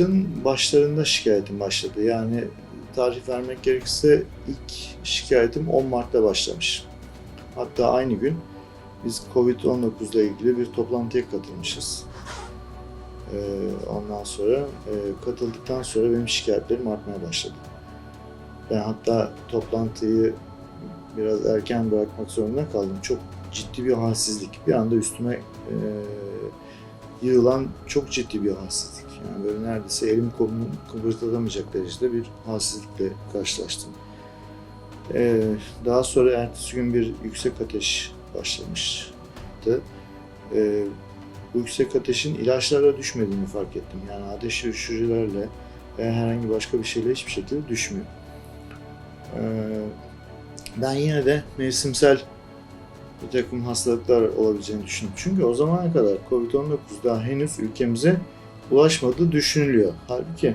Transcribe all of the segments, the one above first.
Mart'ın başlarında şikayetim başladı. Yani tarih vermek gerekirse ilk şikayetim 10 Mart'ta başlamış. Hatta aynı gün biz Covid-19 ile ilgili bir toplantıya katılmışız. Ee, ondan sonra e, katıldıktan sonra benim şikayetlerim artmaya başladı. Ben hatta toplantıyı biraz erken bırakmak zorunda kaldım. Çok ciddi bir halsizlik. Bir anda üstüme e, yığılan çok ciddi bir halsizlik. Yani böyle neredeyse elim kolumu kıpırdatamayacak derecede bir halsizlikle karşılaştım. Ee, daha sonra ertesi gün bir yüksek ateş başlamıştı. Ee, bu yüksek ateşin ilaçlara düşmediğini fark ettim. Yani ateş düşürücülerle veya herhangi başka bir şeyle hiçbir şekilde düşmüyor. Ee, ben yine de mevsimsel bir takım hastalıklar olabileceğini düşündüm. Çünkü o zamana kadar Covid-19 daha henüz ülkemize ulaşmadığı düşünülüyor. Halbuki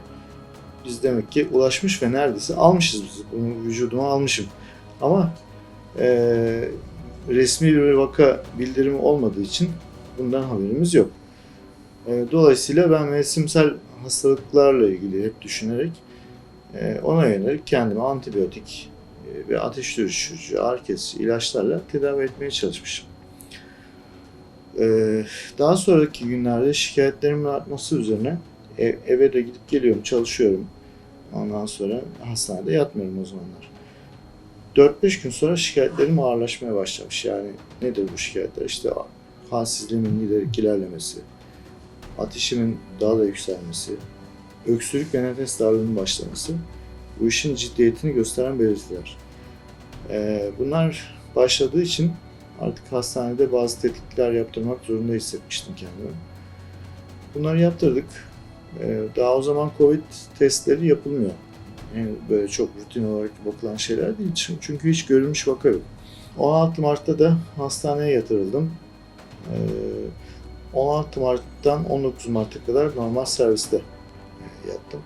biz demek ki ulaşmış ve neredeyse almışız biz. Bunu vücuduma almışım. Ama eee, resmi bir vaka bildirimi olmadığı için bundan haberimiz yok. Eee, dolayısıyla ben mevsimsel hastalıklarla ilgili hep düşünerek eee, ona yönelik kendime antibiyotik e, ve ateş düşürücü, ağrı kesici ilaçlarla tedavi etmeye çalışmışım. Ee, Daha sonraki günlerde şikayetlerimin artması üzerine ev- eve de gidip geliyorum, çalışıyorum. Ondan sonra hastanede yatmıyorum o zamanlar. 4-5 gün sonra şikayetlerim ağırlaşmaya başlamış. Yani nedir bu şikayetler? İşte halsizliğimin giderek ilerlemesi, ateşimin daha da yükselmesi, öksürük ve nefes darlığının başlaması bu işin ciddiyetini gösteren belirtiler. Ee, bunlar başladığı için artık hastanede bazı tetkikler yaptırmak zorunda hissetmiştim kendimi. Bunları yaptırdık. Ee, daha o zaman Covid testleri yapılmıyor. Yani böyle çok rutin olarak bakılan şeyler değil. Çünkü- hiç görülmüş vaka yok. 16 Mart'ta da hastaneye yatırıldım. Ee, 16 Mart'tan 19 Mart'a kadar normal serviste e, yattım.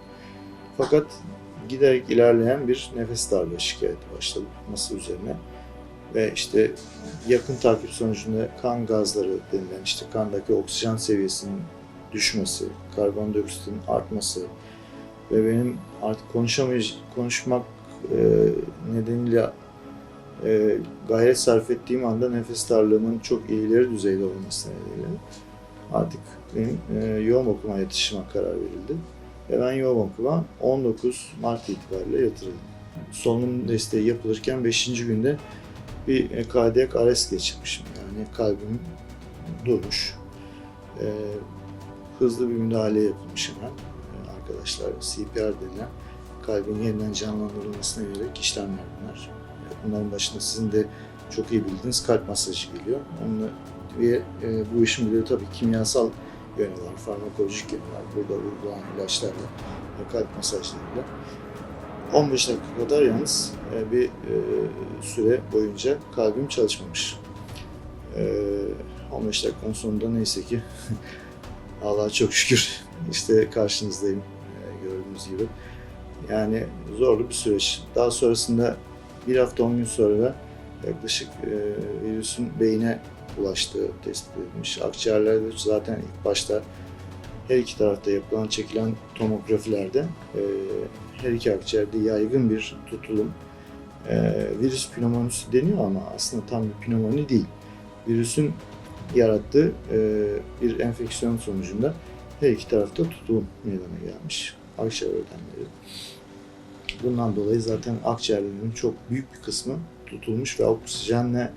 Fakat giderek ilerleyen bir nefes darlığı şikayeti başladı masa üzerine. Ve işte yakın takip sonucunda kan gazları denilen işte kandaki oksijen seviyesinin düşmesi, karbondioksitin artması ve benim artık konuşamayacak, konuşmak e, nedeniyle e, gayret sarf ettiğim anda nefes darlığımın çok ileri düzeyde olması nedeniyle artık benim e, yoğun bakıma yatışıma karar verildi. Ve ben yoğun bakıma 19 Mart itibariyle yatırıldım. Solunum desteği yapılırken 5. günde bir kardiyak arrest geçirmişim. Yani kalbim durmuş. E, hızlı bir müdahale yapılmış hemen. E, arkadaşlar CPR denilen kalbin yeniden canlandırılmasına yönelik işlemler bunlar. E, bunların başında sizin de çok iyi bildiğiniz kalp masajı geliyor. Onunla ve e, bu işin bir de tabii kimyasal yönü var, farmakolojik yönü var. Burada uygulanan ilaçlarla kalp masajlarıyla. 15 dakika kadar yalnız e, bir e, süre boyunca kalbim çalışmamış. E, 15 dakikanın sonunda neyse ki Allah'a çok şükür işte karşınızdayım e, gördüğünüz gibi. Yani zorlu bir süreç. Daha sonrasında bir hafta 10 gün sonra da yaklaşık e, virüsün beyine ulaştığı tespit edilmiş. Akciğerlerde zaten ilk başta her iki tarafta yapılan çekilen tomografilerde e, her iki akciğerde yaygın bir tutulum. E, virüs pneumonisi deniyor ama aslında tam bir pnömoni değil. Virüsün yarattığı e, bir enfeksiyon sonucunda her iki tarafta tutulum meydana gelmiş. Akciğer ödemleri. Bundan dolayı zaten akciğerlerinin çok büyük bir kısmı tutulmuş ve oksijenle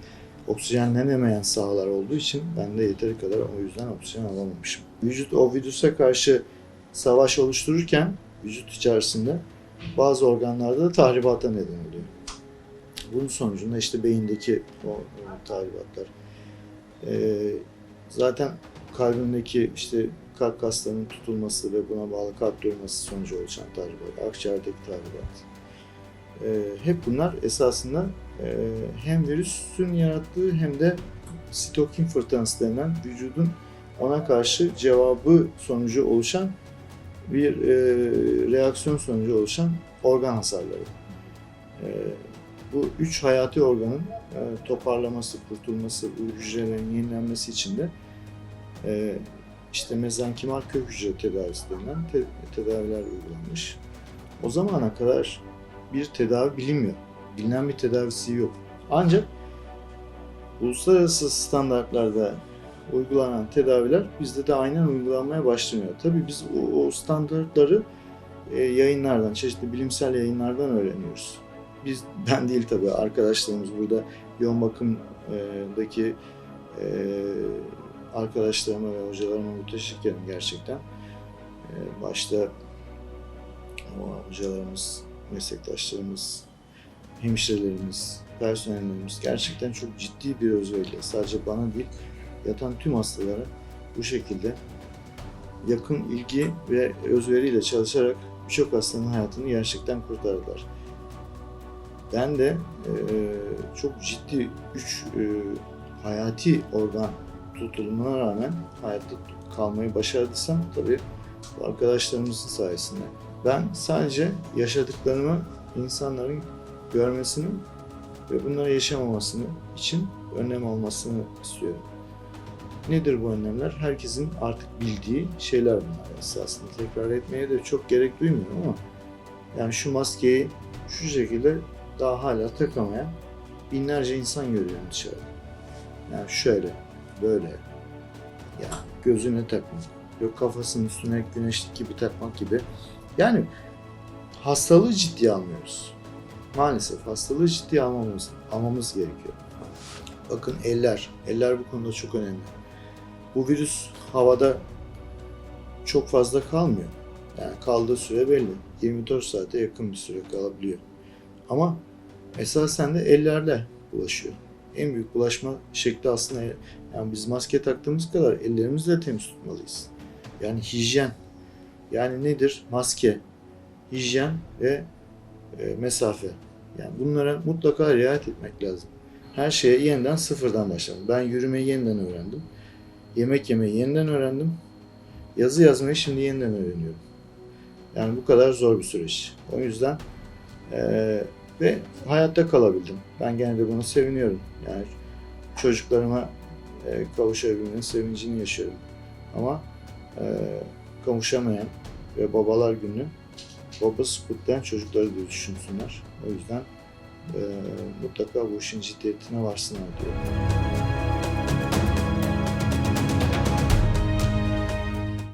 oksijenlenemeyen sahalar olduğu için ben de yeteri kadar o yüzden oksijen alamamışım. Vücut o virüse karşı savaş oluştururken vücut içerisinde bazı organlarda da tahribata neden oluyor. Bunun sonucunda işte beyindeki o, o tahribatlar. Ee, zaten kalbimdeki işte kalp kaslarının tutulması ve buna bağlı kalp durması sonucu oluşan tahribat, akciğerdeki tahribat. Ee, hep bunlar esasında e, hem virüsün yarattığı hem de sitokin fırtınası denilen vücudun ona karşı cevabı sonucu oluşan bir e, reaksiyon sonucu oluşan organ hasarları. E, bu üç hayati organın e, toparlaması, kurtulması, hücrelerin yenilenmesi için de e, işte mezenkimal kök hücre tedavisi denilen te- tedaviler uygulanmış. O zamana kadar bir tedavi bilinmiyor. Bilinen bir tedavisi yok. Ancak uluslararası standartlarda uygulanan tedaviler bizde de aynen uygulanmaya başlanıyor. Tabii biz o, o standartları e, yayınlardan, çeşitli bilimsel yayınlardan öğreniyoruz. Biz, ben değil tabii arkadaşlarımız burada yoğun bakımdaki e, arkadaşlarıma ve hocalarıma müteşekkirim gerçekten. E, başta o hocalarımız, meslektaşlarımız, hemşirelerimiz, personellerimiz gerçekten çok ciddi bir özveriyle sadece bana değil yatan tüm hastalara bu şekilde yakın ilgi ve özveriyle çalışarak birçok hastanın hayatını gerçekten kurtardılar. Ben de e, çok ciddi üç e, hayati organ tutulumuna rağmen hayatta kalmayı başardıysam tabii arkadaşlarımızın sayesinde. Ben sadece yaşadıklarımı insanların görmesini ve bunları yaşamamasını için önlem almasını istiyorum. Nedir bu önlemler? Herkesin artık bildiği şeyler bunlar esasında. Tekrar etmeye de çok gerek duymuyorum ama yani şu maskeyi şu şekilde daha hala takamayan binlerce insan görüyorum dışarıda. Yani şöyle, böyle. Yani gözüne takmak. Yok kafasının üstüne güneşlik gibi takmak gibi. Yani hastalığı ciddiye almıyoruz. Maalesef hastalığı ciddiye almamız, almamız gerekiyor. Bakın eller. Eller bu konuda çok önemli. Bu virüs havada çok fazla kalmıyor. Yani kaldığı süre belli. 24 saate yakın bir süre kalabiliyor. Ama esasen de ellerde bulaşıyor. En büyük bulaşma şekli aslında yani biz maske taktığımız kadar ellerimizi de temiz tutmalıyız. Yani hijyen. Yani nedir? Maske, hijyen ve e, mesafe. Yani bunlara mutlaka riayet etmek lazım. Her şeye yeniden sıfırdan başladım. Ben yürümeyi yeniden öğrendim. Yemek yemeyi yeniden öğrendim. Yazı yazmayı şimdi yeniden öğreniyorum. Yani bu kadar zor bir süreç. O yüzden eee, ve hayatta kalabildim. Ben gene de bunu seviniyorum. Yani çocuklarıma eee kavuşabilmenin sevincini yaşıyorum. Ama kavuşamayan ve babalar günü babası kutlayan çocukları da düşünsünler. O yüzden eee, mutlaka bu işin ciddiyetine varsınlar diyorum.